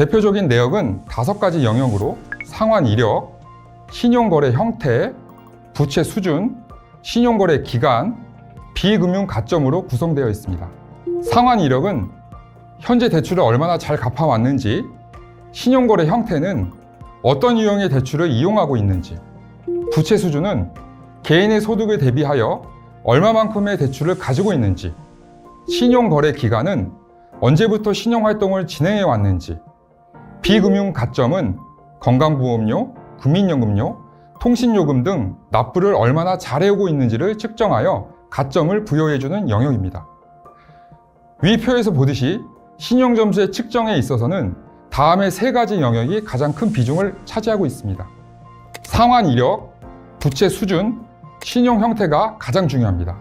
대표적인 내역은 다섯 가지 영역으로 상환 이력, 신용거래 형태, 부채 수준, 신용거래 기간, 비금융 가점으로 구성되어 있습니다. 상환 이력은 현재 대출을 얼마나 잘 갚아왔는지, 신용거래 형태는 어떤 유형의 대출을 이용하고 있는지, 부채 수준은 개인의 소득에 대비하여 얼마만큼의 대출을 가지고 있는지, 신용거래 기간은 언제부터 신용활동을 진행해 왔는지, 비금융 가점은 건강보험료, 국민연금료, 통신요금 등 납부를 얼마나 잘해오고 있는지를 측정하여 가점을 부여해주는 영역입니다. 위 표에서 보듯이 신용점수의 측정에 있어서는 다음의 세 가지 영역이 가장 큰 비중을 차지하고 있습니다. 상환 이력, 부채 수준, 신용 형태가 가장 중요합니다.